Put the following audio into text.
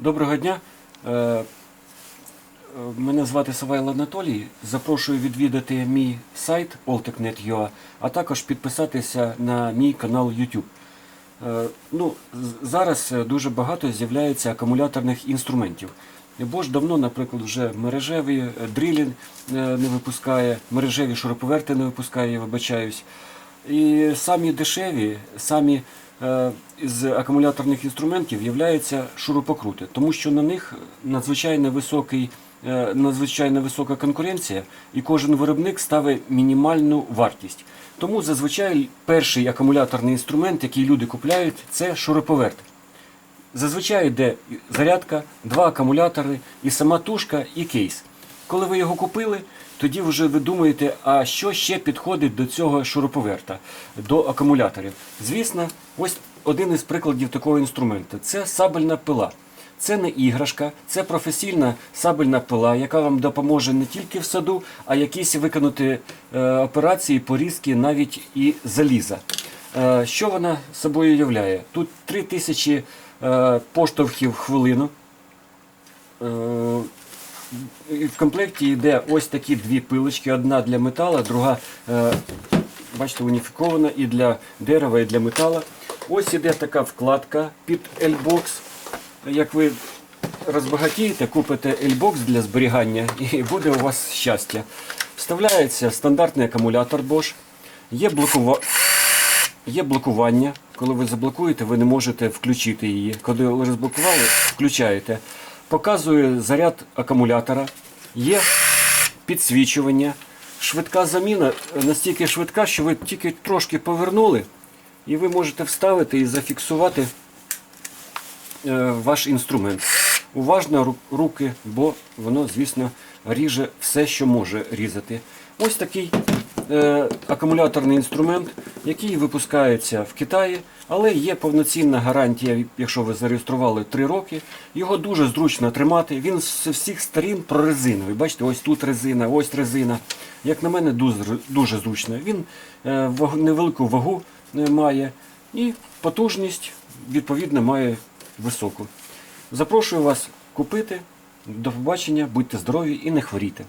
Доброго дня. Е, Мене звати Савайло Анатолій. Запрошую відвідати мій сайт oltec.net.ua, а також підписатися на мій канал YouTube. Е, Ну, зараз е, дуже багато з'являється акумуляторних інструментів. Bosch давно, наприклад, вже мережеві дрилі е, не випускає, мережеві шуруповерти не випускає, я вибачаюсь. І самі дешеві, самі з акумуляторних інструментів являються шурупокрути, тому що на них надзвичайно високий, е, надзвичайно висока конкуренція, і кожен виробник ставить мінімальну вартість. Тому зазвичай перший акумуляторний інструмент, який люди купляють, це шуруповерт. Зазвичай йде зарядка, два акумулятори, і сама тушка, і кейс. Коли ви його купили, тоді вже ви думаєте, а що ще підходить до цього шуруповерта, до акумуляторів. Звісно, ось один із прикладів такого інструменту це сабельна пила. Це не іграшка, це професійна сабельна пила, яка вам допоможе не тільки в саду, а якісь виконати е, операції, порізки навіть і заліза. Е, Що вона собою являє? Тут 3000 е, поштовхів в хвилину. В комплекті йде ось такі дві пилочки: одна для металу, друга, е, бачите, уніфікована і для дерева, і для металу. Ось іде така вкладка під L-Box. Як ви розбагатієте, купите L-Box для зберігання і буде у вас щастя. Вставляється стандартний акумулятор Bosch. Є блокува... Є блокування. Коли ви заблокуєте, ви не можете включити її. Коли розблокували, включаєте. Показує заряд акумулятора, є підсвічування. Швидка заміна е, настільки швидка, що ви тільки трошки повернули, і ви можете вставити і зафіксувати е, ваш інструмент. Уважно ру- руки, бо воно, звісно, ріже все, що може різати. Ось такий акумуляторний інструмент, який випускається в Китаї, але є повноцінна гарантія, якщо ви зареєстрували 3 роки. Його дуже зручно тримати. Він з всіх сторін прорезиновий. Бачите, ось тут резина, ось резина. Як на мене, дуже, зручно. Він е, невелику вагу е, має і потужність, відповідно, має високу. Запрошую вас купити. До побачення, будьте здорові і не хворійте.